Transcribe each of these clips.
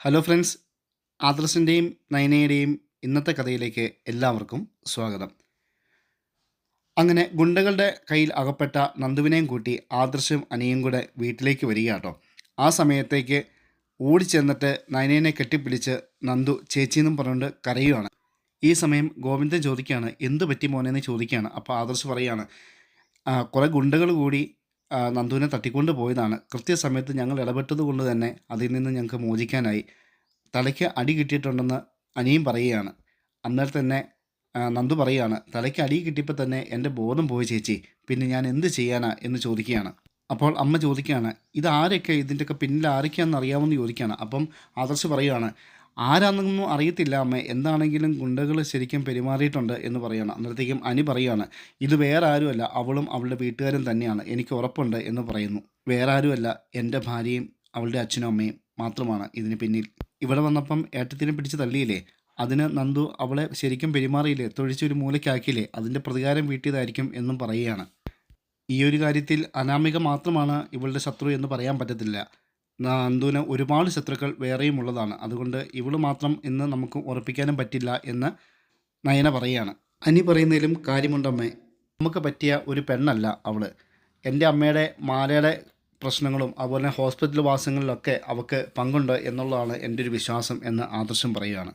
Hello friends ആദർശിന്റെയും നയനയുടെയും ഇന്നത്തെ കഥയിലേക്ക് എല്ലാവർക്കും സ്വാഗതം. അങ്ങനെ ഗുണ്ടകളുടെ കയ്യിൽ അകപ്പെട്ട നന്ദുവിനെയും കൂട്ടി ആദർശും അനിയും കൂടെ വീട്ടിലേക്ക് വരിക കേട്ടോ. ആ സമയത്തേക്ക് ഓടിച്ചെന്നിട്ട് നയനേനെ കെട്ടിപ്പിടിച്ച് നന്ദു ചേച്ചിയെന്നും പറഞ്ഞുകൊണ്ട് കരയുകയാണ് ഈ സമയം ഗോവിന്ദൻ ചോദിക്കുകയാണ് എന്ത് പറ്റി മോനെന്ന് ചോദിക്കുകയാണ്. അപ്പോൾ ആദർശ് പറയുകയാണ് കുറേ ഗുണ്ടകൾ കൂടി നന്ദുവിനെ തട്ടിക്കൊണ്ട് പോയതാണ്. കൃത്യസമയത്ത് ഞങ്ങൾ ഇടപെട്ടത് കൊണ്ട് തന്നെ അതിൽ നിന്ന് ഞങ്ങൾക്ക് മോചിക്കാനായി. തലയ്ക്ക് അടി കിട്ടിയിട്ടുണ്ടെന്ന് അനിയും പറയുകയാണ്. അന്നേരം തന്നെ നന്ദു പറയുകയാണ് തലയ്ക്ക് അടി കിട്ടിയപ്പോൾ തന്നെ എന്റെ ബോധം പോയി ചേച്ചി. പിന്നെ ഞാൻ എന്ത് ചെയ്യാനാ? എന്ന് ചോദിക്കുകയാണ്. അപ്പോൾ അമ്മ ചോദിക്കുകയാണ് ഇത് ആരൊക്കെ? ഇതിന്റെയൊക്കെ പിന്നിൽ ആരൊക്കെയാണെന്ന് അറിയാമെന്ന് ചോദിക്കുകയാണ്. അപ്പം ആദർശ് പറയുകയാണ് ആരാണെന്നൊന്നും അറിയത്തില്ല അമ്മ. എന്താണെങ്കിലും ഗുണ്ടകൾ ശരിക്കും പെരുമാറിയിട്ടുണ്ട് എന്ന് പറയുകയാണ് അന്നേരത്തേക്കും അനി പറയുകയാണ് ഇത് വേറെ ആരുമല്ല അവളും അവളുടെ വീട്ടുകാരും തന്നെയാണ്. എനിക്ക് ഉറപ്പുണ്ട് എന്ന് പറയുന്നു. വേറെ ആരുമല്ല എന്റെ ഭാര്യയും അവളുടെ അച്ഛനും അമ്മയും മാത്രമാണ് ഇതിന് പിന്നിൽ. ഇവിടെ വന്നപ്പം ഏട്ടത്തിനെ പിടിച്ച് തള്ളിയില്ലേ? അതിന് നന്ദു അവളെ ശരിക്കും പെരുമാറിയില്ലേ? തൊഴിച്ചൊരു മൂലയ്ക്കാക്കിയില്ലേ? അതിന്റെ പ്രതികാരം വീട്ടിയതായിരിക്കും എന്നും പറയുകയാണ്. ഈ ഒരു കാര്യത്തിൽ അനാമിക മാത്രമാണ് ഇവളുടെ ശത്രു എന്ന് പറയാൻ പറ്റത്തില്ല. നന്ദുവിന് ഒരുപാട് ശത്രുക്കൾ വേറെയും ഉള്ളതാണ്. അതുകൊണ്ട് ഇവൾ മാത്രം എന്ന് നമുക്ക് ഉറപ്പിക്കാനും പറ്റില്ല എന്ന് നയന പറയുകയാണ് അനി പറയുന്നതിലും കാര്യമുണ്ടമ്മേ. നമുക്ക് പറ്റിയ ഒരു പെണ്ണല്ല അവൾ. എന്റെ അമ്മയുടെ മാലയുടെ പ്രശ്നങ്ങളും അതുപോലെ ഹോസ്പിറ്റൽ വാസങ്ങളിലൊക്കെ അവൾക്ക് പങ്കുണ്ട് എന്നുള്ളതാണ് എന്റെ ഒരു വിശ്വാസം എന്ന് ആദർശം പറയുകയാണ്.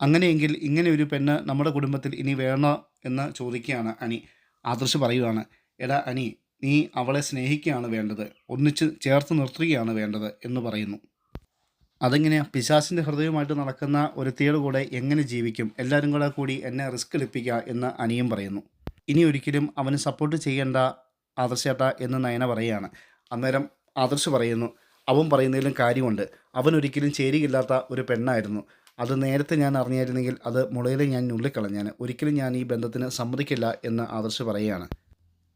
അങ്ങനെയെങ്കിൽ ഇങ്ങനെ ഒരു പെണ്ണ് നമ്മുടെ കുടുംബത്തിൽ ഇനി വേണോ എന്ന് ചോദിക്കുകയാണ് അനി. ആദർശ് പറയുകയാണ് എടാ അനി നീ അവളെ സ്നേഹിക്കുകയാണ് വേണ്ടത്. ഒന്നിച്ച് ചേർത്ത് നിർത്തുകയാണ് വേണ്ടത് എന്ന് പറയുന്നു. അതെങ്ങനെയാണ് പിശാസിന്റെ ഹൃദയമായിട്ട് നടക്കുന്ന ഒരുത്തിയുടെ കൂടെ എങ്ങനെ ജീവിക്കും? എല്ലാവരും കൂടെ കൂടി എന്നെ റിസ്ക് എടുപ്പിക്കുക എന്ന് അനിയും പറയുന്നു. ഇനി ഒരിക്കലും അവന് സപ്പോർട്ട് ചെയ്യേണ്ട ആദർശേട്ട എന്ന് നയന പറയുകയാണ്. അന്നേരം ആദർശ് പറയുന്നു അവൻ പറയുന്നതിലും കാര്യമുണ്ട്. അവൻ ഒരിക്കലും ചേരുകയില്ലാത്ത ഒരു പെണ്ണായിരുന്നു. അത് നേരത്തെ ഞാൻ അറിഞ്ഞായിരുന്നെങ്കിൽ അത് മുളയിലെ ഞാൻ നുള്ളിക്കളഞ്ഞാണ് ഒരിക്കലും ഞാൻ ഈ ബന്ധത്തിന് സമ്മതിക്കില്ല എന്ന് ആദർശ് പറയുകയാണ്.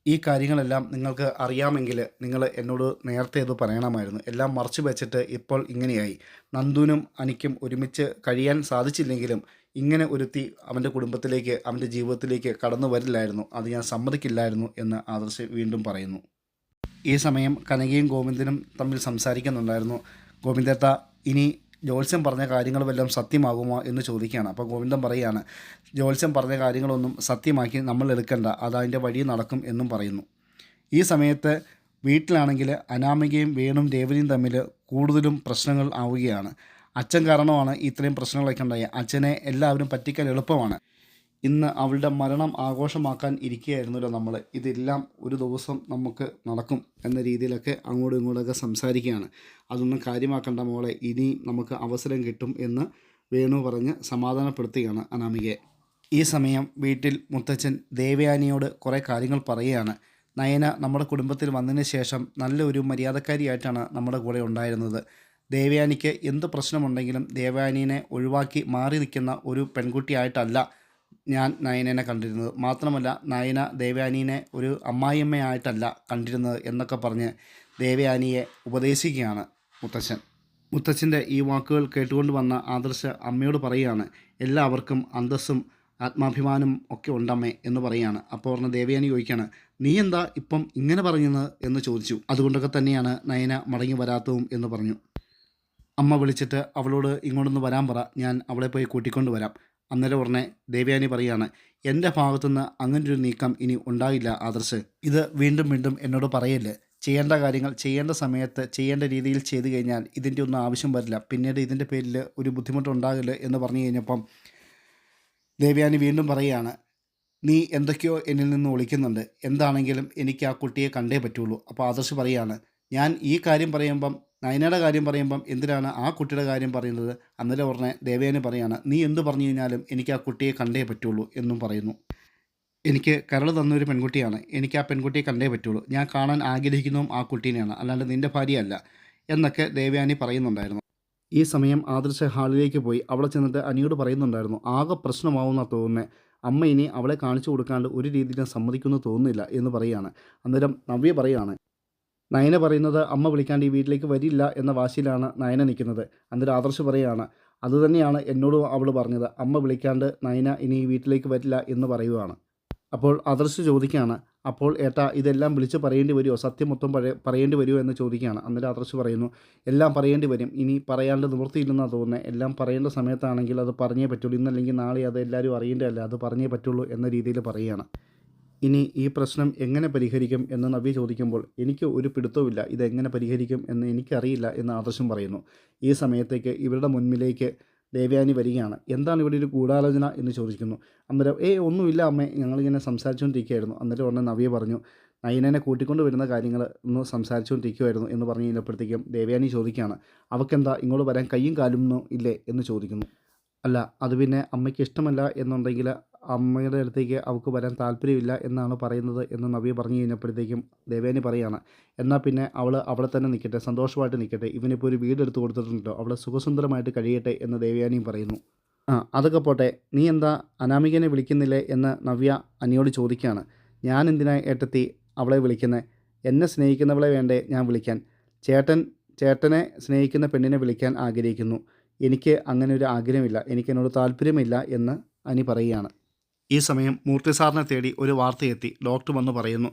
ഈ കാര്യങ്ങളെല്ലാം നിങ്ങൾക്ക് അറിയാമെങ്കിൽ നിങ്ങൾ എന്നോട് നേരത്തെ ഇത് പറയണമായിരുന്നു. എല്ലാം മറച്ചു വെച്ചിട്ട് ഇപ്പോൾ ഇങ്ങനെയായി. നന്ദുനും അനിക്കും ഒരുമിച്ച് കഴിയാൻ സാധിച്ചില്ലെങ്കിലും ഇങ്ങനെ ഒരുത്തി അവന്റെ കുടുംബത്തിലേക്ക് അവന്റെ ജീവിതത്തിലേക്ക് കടന്നു വരില്ലായിരുന്നു. അത് ഞാൻ സമ്മതിക്കില്ലായിരുന്നു എന്ന് ആദർശ് വീണ്ടും പറയുന്നു. ഈ സമയം കനകയും ഗോവിന്ദനും തമ്മിൽ സംസാരിക്കുന്നുണ്ടായിരുന്നു. ഗോവിന്ദേട്ട ഇനി ജോത്സ്യം പറഞ്ഞ കാര്യങ്ങൾ വല്ലതും സത്യമാകുമോ എന്ന് ചോദിക്കുകയാണ്. അപ്പോൾ ഗോവിന്ദൻ പറയുകയാണ് ജോത്സ്യം പറഞ്ഞ കാര്യങ്ങളൊന്നും സത്യമാക്കി നമ്മൾ എടുക്കണ്ട അത് അതിന്റെ വഴി നടക്കും എന്നും പറയുന്നു. ഈ സമയത്ത് വീട്ടിലാണെങ്കിൽ അനാമികയും വേണും ദേവനും തമ്മിൽ കൂടുതലും പ്രശ്നങ്ങൾ ആവുകയാണ്. അച്ഛൻ കാരണമാണ് ഇത്രയും പ്രശ്നങ്ങളൊക്കെ ഉണ്ടായത്. അച്ഛനെ എല്ലാവരും പറ്റിക്കാൻ എളുപ്പമാണ്. ഇന്ന് അവളുടെ മരണം ആഘോഷമാക്കാൻ ഇരിക്കുകയായിരുന്നല്ലോ നമ്മൾ ഇതെല്ലാം ഒരു ദിവസം നമുക്ക് നടക്കും എന്ന രീതിയിലൊക്കെ അങ്ങോട്ടും ഇങ്ങോട്ടൊക്കെ സംസാരിക്കുകയാണ്. അതൊന്നും കാര്യമാക്കേണ്ട മോളെ. ഇനി നമുക്ക് അവസരം കിട്ടും എന്ന് വേണു പറഞ്ഞ് സമാധാനപ്പെടുത്തുകയാണ് അനാമികയെ. ഈ സമയം വീട്ടിൽ മുത്തച്ഛൻ ദേവയാനിയോട് കുറേ കാര്യങ്ങൾ പറയുകയാണ്. നയന നമ്മുടെ കുടുംബത്തിൽ വന്നതിന് ശേഷം നല്ലൊരു മര്യാദക്കാരിയായിട്ടാണ് നമ്മുടെ കൂടെ ഉണ്ടായിരുന്നത്. ദേവയാനിക്ക് എന്ത് പ്രശ്നമുണ്ടെങ്കിലും ദേവയാനീനെ ഒഴിവാക്കി മാറി നിൽക്കുന്ന ഒരു പെൺകുട്ടിയായിട്ടല്ല ഞാൻ നയനനെ കണ്ടിരുന്നത്. മാത്രമല്ല നയന ദേവയാനീനെ ഒരു അമ്മായിയമ്മയായിട്ടല്ല കണ്ടിരുന്നത് എന്നൊക്കെ പറഞ്ഞ് ദേവയാനിയെ ഉപദേശിക്കുകയാണ് മുത്തച്ഛൻ. മുത്തച്ഛന്റെ ഈ വാക്കുകൾ കേട്ടുകൊണ്ട് വന്ന ആദർശ അമ്മയോട് പറയുകയാണ് എല്ലാവർക്കും അന്തസ്സും ആത്മാഭിമാനം ഒക്കെ ഉണ്ടമ്മേ എന്ന് പറയുകയാണ്. അപ്പോൾ പറഞ്ഞ ദേവയാനി ചോദിക്കുകയാണ് നീ എന്താ ഇപ്പം ഇങ്ങനെ പറയുന്നത്? എന്ന് ചോദിച്ചു. അതുകൊണ്ടൊക്കെ തന്നെയാണ് നയന മടങ്ങി വരാത്തതും എന്ന് പറഞ്ഞു. അമ്മ വിളിച്ചിട്ട് അവളോട് ഇങ്ങോട്ടൊന്ന് വരാൻ പറ. ഞാൻ അവളെ പോയി കൂട്ടിക്കൊണ്ട് വരാം. അന്നേരം ഉടനെ ദേവയാനി പറയാണ് എന്റെ ഭാഗത്തുനിന്ന് അങ്ങനെ ഒരു നീക്കം ഇനി ഉണ്ടായില്ല ആദർശ്. ഇത് വീണ്ടും വീണ്ടും എന്നോട് പറയല്ലേ? ചെയ്യേണ്ട കാര്യങ്ങൾ ചെയ്യേണ്ട സമയത്ത് ചെയ്യേണ്ട രീതിയിൽ ചെയ്തു കഴിഞ്ഞാൽ ഇതിന്റെ ഒന്നും ആവശ്യം വരില്ല. പിന്നീട് ഇതിന്റെ പേരിൽ ഒരു ബുദ്ധിമുട്ടുണ്ടാകില്ല എന്ന് പറഞ്ഞു കഴിഞ്ഞപ്പം ദേവയാനി വീണ്ടും പറയുകയാണ് നീ എന്തൊക്കെയോ എന്നിൽ നിന്ന് ഒളിക്കുന്നുണ്ട്. എന്താണെങ്കിലും എനിക്ക് ആ കുട്ടിയെ കണ്ടേ പറ്റുള്ളൂ. അപ്പോൾ ആദർശ് പറയുകയാണ് ഞാൻ ഈ കാര്യം പറയുമ്പം നയനയുടെ കാര്യം പറയുമ്പം എന്തിനാണ് ആ കുട്ടിയുടെ കാര്യം പറയുന്നത്? അന്നേരം ഉടനെ ദേവയാനി പറയാണ് നീ എന്ത് പറഞ്ഞു കഴിഞ്ഞാലും എനിക്ക് ആ കുട്ടിയെ കണ്ടേ പറ്റുള്ളൂ എന്നും പറയുന്നു. എനിക്ക് കരൾ തന്നൊരു പെൺകുട്ടിയാണ്. എനിക്ക് ആ പെൺകുട്ടിയെ കണ്ടേ പറ്റുള്ളൂ. ഞാൻ കാണാൻ ആഗ്രഹിക്കുന്നതും ആ കുട്ടീനെയാണ്. അല്ലാണ്ട് നിന്റെ ഭാര്യയല്ല എന്നൊക്കെ ദേവയാനി പറയുന്നുണ്ടായിരുന്നു. ഈ സമയം ആദർശ ഹാളിലേക്ക് പോയി. അവിടെ ചെന്നിട്ട് അനിയോട് പറയുന്നുണ്ടായിരുന്നു ആകെ പ്രശ്നമാവുന്ന തോന്നുന്നത് അമ്മ ഇനി അവളെ കാണിച്ചു കൊടുക്കാണ്ട് ഒരു രീതിയിലും സമ്മതിക്കുന്നു തോന്നുന്നില്ല എന്ന് പറയുകയാണ് അന്നേരം നവ്യ പറയുകയാണ് നയന പറയുന്നത് അമ്മ വിളിക്കാണ്ട് ഈ വീട്ടിലേക്ക് വരില്ല എന്ന വാശിയിലാണ് നയന നിൽക്കുന്നത്. അതിന്റെ ആദർശ് പറയുകയാണ് അതുതന്നെയാണ് എന്നോട് അവൾ പറഞ്ഞത്. അമ്മ വിളിക്കാണ്ട് നയന ഇനി ഈ വീട്ടിലേക്ക് വരില്ല എന്ന് പറയുകയാണ്. അപ്പോൾ ആദർശ് ചോദിക്കുകയാണ് അപ്പോൾ ഏട്ടാ ഇതെല്ലാം വിളിച്ച് പറയേണ്ടി വരുമോ സത്യം മൊത്തം പഴയ പറയേണ്ടി വരുമോ എന്ന് ചോദിക്കുകയാണ്. അന്നേരം ആദർശ് പറയുന്നു എല്ലാം പറയേണ്ടി വരും. ഇനി പറയാണ്ട് നിവൃത്തിയില്ലെന്നാണ് തോന്നുന്നത് എല്ലാം പറയേണ്ട സമയത്താണെങ്കിൽ അത് പറഞ്ഞേ പറ്റുള്ളൂ. ഇന്നല്ലെങ്കിൽ നാളെ അത് എല്ലാവരും അറിയേണ്ടതല്ല? അത് പറഞ്ഞേ പറ്റുള്ളൂ എന്ന രീതിയിൽ പറയുകയാണ്. ഇനി ഈ പ്രശ്നം എങ്ങനെ പരിഹരിക്കും എന്ന് നവ്യ ചോദിക്കുമ്പോൾ എനിക്ക് ഒരു പിടുത്തവുമില്ല. ഇതെങ്ങനെ പരിഹരിക്കും എന്ന് എനിക്കറിയില്ല എന്ന് ആദർശം പറയുന്നു. ഈ സമയത്തേക്ക് ഇവരുടെ മുൻപിലേക്ക് ദേവയാനി വരികയാണ്. എന്താണ് ഇവിടെ ഒരു ഗൂഢാലോചന എന്ന് ചോദിക്കുന്നു. അന്നേരം ഏ ഒന്നുമില്ല അമ്മേ. ഞങ്ങളിങ്ങനെ സംസാരിച്ചുകൊണ്ടിരിക്കുകയായിരുന്നു. അന്നേരം ഉടനെ നവ്യ പറഞ്ഞു നയനനെ കൂട്ടിക്കൊണ്ട് വരുന്ന കാര്യങ്ങൾ ഒന്ന് സംസാരിച്ചുകൊണ്ടിരിക്കുമായിരുന്നു എന്ന് പറഞ്ഞു കഴിഞ്ഞപ്പോഴത്തേക്കും ദേവയാനി ചോദിക്കുകയാണ് അവക്കെന്താ? ഇങ്ങോട്ട് വരാൻ കയ്യും കാലും ഇല്ലേ? എന്ന് ചോദിക്കുന്നു. അല്ല അത് പിന്നെ അമ്മയ്ക്ക് ഇഷ്ടമല്ല എന്നുണ്ടെങ്കിൽ അമ്മയുടെ അടുത്തേക്ക് അവൾക്ക് വരാൻ താല്പര്യമില്ല എന്നാണ് പറയുന്നത് എന്ന് നബി പറഞ്ഞു കഴിഞ്ഞപ്പോഴത്തേക്കും ദേവേനി പറയാണ്. എന്നാൽ പിന്നെ അവൾ അവിടെ തന്നെ നിൽക്കട്ടെ സന്തോഷമായിട്ട് നിൽക്കട്ടെ ഇവനിപ്പോൾ ഒരു വീട് എടുത്ത് കൊടുത്തിട്ടുണ്ടോ? അവളെ സുഖസുന്ദരമായിട്ട് കഴിയട്ടെ എന്ന് ദേവയാനിയും പറയുന്നു. ആ അതൊക്കെ പോട്ടെ. നീ എന്താ അനാമികനെ വിളിക്കുന്നില്ലേ എന്ന് നവ്യ അനിയോട് ചോദിക്കുകയാണ്. ഞാൻ എന്തിനാ ഏട്ടത്തി അവളെ വിളിക്കുന്നത് എന്നെ സ്നേഹിക്കുന്നവളെ വേണ്ടേ ഞാൻ വിളിക്കാൻ? ചേട്ടൻ ചേട്ടനെ സ്നേഹിക്കുന്ന പെണ്ണിനെ വിളിക്കാൻ ആഗ്രഹിക്കുന്നു. എനിക്ക് അങ്ങനെ ഒരു ആഗ്രഹമില്ല. എനിക്ക് എന്നോട് താല്പര്യമില്ല എന്ന് അനി പറയുകയാണ്. ഈ സമയം മൂർത്തി സാറിനെ തേടി ഒരു വാർത്തയെത്തി ഡോക്ടർ വന്ന് പറയുന്നു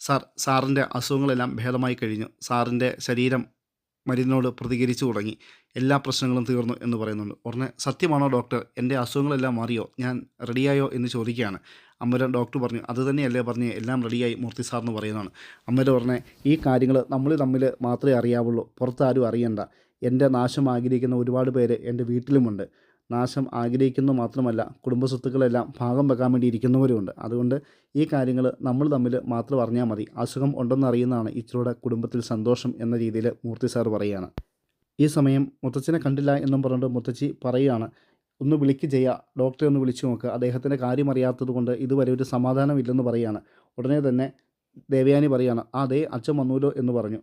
സാർ സാറിന്റെ അസുഖങ്ങളെല്ലാം ഭേദമായി കഴിഞ്ഞു. സാറിന്റെ ശരീരം മരുന്നിനോട് പ്രതികരിച്ചു തുടങ്ങി. എല്ലാ പ്രശ്നങ്ങളും തീർന്നു എന്ന് പറയുന്നുണ്ട്. ഉടനെ സത്യമാണോ ഡോക്ടർ? എന്റെ അസുഖങ്ങളെല്ലാം മാറിയോ? ഞാൻ റെഡിയായോ എന്ന് ചോദിക്കുകയാണ്. അമ്മരം ഡോക്ടർ പറഞ്ഞു അത് തന്നെയല്ലേ പറഞ്ഞ് എല്ലാം റെഡിയായി മൂർത്തി സാർ എന്ന് പറയുന്നതാണ്. അമ്മര ഉടനെ ഈ കാര്യങ്ങൾ നമ്മൾ തമ്മിൽ മാത്രമേ അറിയാവുള്ളൂ. പുറത്താരും അറിയണ്ട. എന്റെ നാശം ആഗ്രഹിക്കുന്ന ഒരുപാട് പേര് എന്റെ വീട്ടിലുമുണ്ട്. നാശം ആഗ്രഹിക്കുന്നു മാത്രമല്ല കുടുംബസ്വത്തുക്കളെല്ലാം ഭാഗം വെക്കാൻ വേണ്ടി ഇരിക്കുന്നവരുമുണ്ട് അതുകൊണ്ട് ഈ കാര്യങ്ങൾ നമ്മൾ തമ്മിൽ മാത്രം അറിഞ്ഞാൽ മതി. അസുഖം ഉണ്ടെന്ന് അറിയുന്നതാണ് ഇച്ചിലൂടെ കുടുംബത്തിൽ സന്തോഷം എന്ന രീതിയിൽ മൂർത്തി സാർ പറയുകയാണ്. ഈ സമയം മുത്തച്ഛനെ കണ്ടില്ല എന്നും പറഞ്ഞുകൊണ്ട് മുത്തച്ഛി പറയുകയാണ് ഒന്ന് വിളിക്ക് ചെയ്യുക ഡോക്ടറെ ഒന്ന് വിളിച്ചു നോക്കുക അദ്ദേഹത്തിന്റെ കാര്യം അറിയാത്തത് കൊണ്ട് ഇതുവരെ ഒരു സമാധാനമില്ലെന്ന് പറയുകയാണ്. ഉടനെ തന്നെ ദേവയാനി പറയുകയാണ് ആ ദേ അച്ഛൻ വന്നൂലോ എന്ന് പറഞ്ഞു.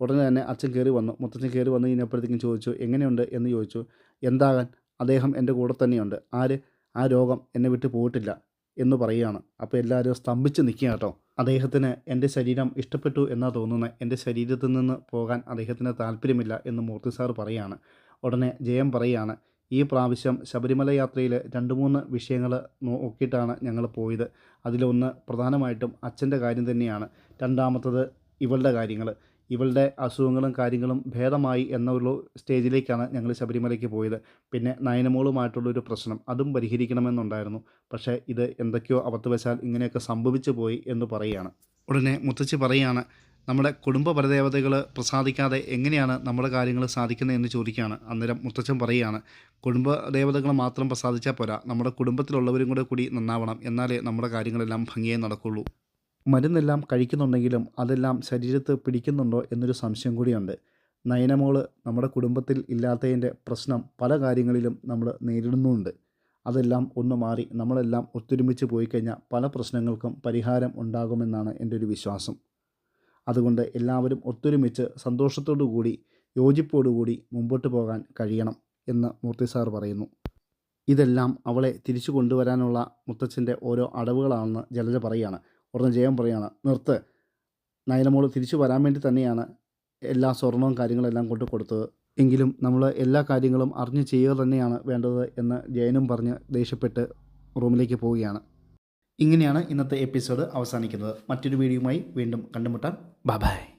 ഉടനെ തന്നെ അച്ഛൻ കയറി വന്നു. മുത്തച്ഛൻ കയറി വന്നു കഴിഞ്ഞപ്പോഴത്തേക്കും ചോദിച്ചു എങ്ങനെയുണ്ട്? എന്ന് ചോദിച്ചു എന്താകാൻ? അദ്ദേഹം എന്റെ കൂടെ തന്നെയുണ്ട്. ആര്? ആ രോഗം എന്നെ വിട്ട് പോയിട്ടില്ല എന്ന് പറയുകയാണ്. അപ്പോൾ എല്ലാവരും സ്തംഭിച്ച് നിൽക്കുക കേട്ടോ. അദ്ദേഹത്തിന് എന്റെ ശരീരം ഇഷ്ടപ്പെട്ടു എന്നാണ് തോന്നുന്നത്. എന്റെ ശരീരത്തിൽ നിന്ന് പോകാൻ അദ്ദേഹത്തിന് താല്പര്യമില്ല എന്ന് മൂർത്തി സാർ പറയുകയാണ്. ഉടനെ ജയം പറയുകയാണ്. ഈ പ്രാവശ്യം ശബരിമല യാത്രയിൽ രണ്ട് മൂന്ന് വിഷയങ്ങൾ നോക്കിയിട്ടാണ് ഞങ്ങൾ പോയത്. അതിലൊന്ന് പ്രധാനമായിട്ടും അച്ഛന്റെ കാര്യം തന്നെയാണ്. രണ്ടാമത്തത് ഇവളുടെ കാര്യങ്ങൾ. ഇവളുടെ അസുഖങ്ങളും കാര്യങ്ങളും ഭേദമായി എന്നുള്ള സ്റ്റേജിലേക്കാണ് ഞങ്ങൾ ശബരിമലയ്ക്ക് പോയത്. പിന്നെ നയനമോളുമായിട്ടുള്ളൊരു പ്രശ്നം അതും പരിഹരിക്കണമെന്നുണ്ടായിരുന്നു. പക്ഷേ ഇത് എന്തൊക്കെയോ അബദ്ധവശാൽ ഇങ്ങനെയൊക്കെ സംഭവിച്ചു പോയി എന്ന് പറയുകയാണ്. ഉടനെ മുത്തച്ഛി പറയുകയാണ് നമ്മുടെ കുടുംബ പരദേവതകൾ പ്രസാദിക്കാതെ എങ്ങനെയാണ് നമ്മുടെ കാര്യങ്ങൾ സാധിക്കുന്നത് എന്ന് ചോദിക്കുകയാണ്. അന്നേരം മുത്തച്ഛൻ പറയുകയാണ് കുടുംബ ദേവതകൾ മാത്രം പ്രസാദിച്ചാൽ പോരാ നമ്മുടെ കുടുംബത്തിലുള്ളവരും കൂടെ കൂടി നന്നാവണം എന്നാലേ നമ്മുടെ കാര്യങ്ങളെല്ലാം ഭംഗിയായി നടക്കുള്ളൂ. മരുന്നെല്ലാം കഴിക്കുന്നുണ്ടെങ്കിലും അതെല്ലാം ശരീരത്ത് പിടിക്കുന്നുണ്ടോ എന്നൊരു സംശയം കൂടിയുണ്ട്. നയനമോൾ നമ്മുടെ കുടുംബത്തിൽ ഇല്ലാത്തതിന്റെ പ്രശ്നം പല കാര്യങ്ങളിലും നമ്മൾ നേരിടുന്നുമുണ്ട് അതെല്ലാം ഒന്ന് മാറി നമ്മളെല്ലാം ഒത്തൊരുമിച്ച് പോയി കഴിഞ്ഞാൽ പല പ്രശ്നങ്ങൾക്കും പരിഹാരം ഉണ്ടാകുമെന്നാണ് എന്റെ ഒരു വിശ്വാസം. അതുകൊണ്ട് എല്ലാവരും ഒത്തൊരുമിച്ച് സന്തോഷത്തോടു കൂടി യോജിപ്പോടുകൂടി മുമ്പോട്ട് പോകാൻ കഴിയണം എന്ന് മൂർത്തി സാർ പറയുന്നു. ഇതെല്ലാം അവളെ തിരിച്ചു കൊണ്ടുവരാനുള്ള മുത്തച്ഛന്റെ ഓരോ അടവുകളാണെന്ന് ജലജ പറയുകയാണ്. ഉടനെ ജയം പറയുകയാണ് നിർത്ത്. നയനമോൾ തിരിച്ചു വരാൻ വേണ്ടി തന്നെയാണ് എല്ലാ സ്വർണവും കാര്യങ്ങളെല്ലാം കൊണ്ട് കൊടുത്തത്. എങ്കിലും നമ്മൾ എല്ലാ കാര്യങ്ങളും അറിഞ്ഞ് ചെയ്യുക തന്നെയാണ് വേണ്ടത് എന്ന് ജയനും പറഞ്ഞ് ദേഷ്യപ്പെട്ട് റൂമിലേക്ക് പോവുകയാണ്. ഇങ്ങനെയാണ് ഇന്നത്തെ എപ്പിസോഡ് അവസാനിക്കുന്നത്. മറ്റൊരു വീഡിയോയുമായി വീണ്ടും കണ്ടുമുട്ടാം. ബൈ.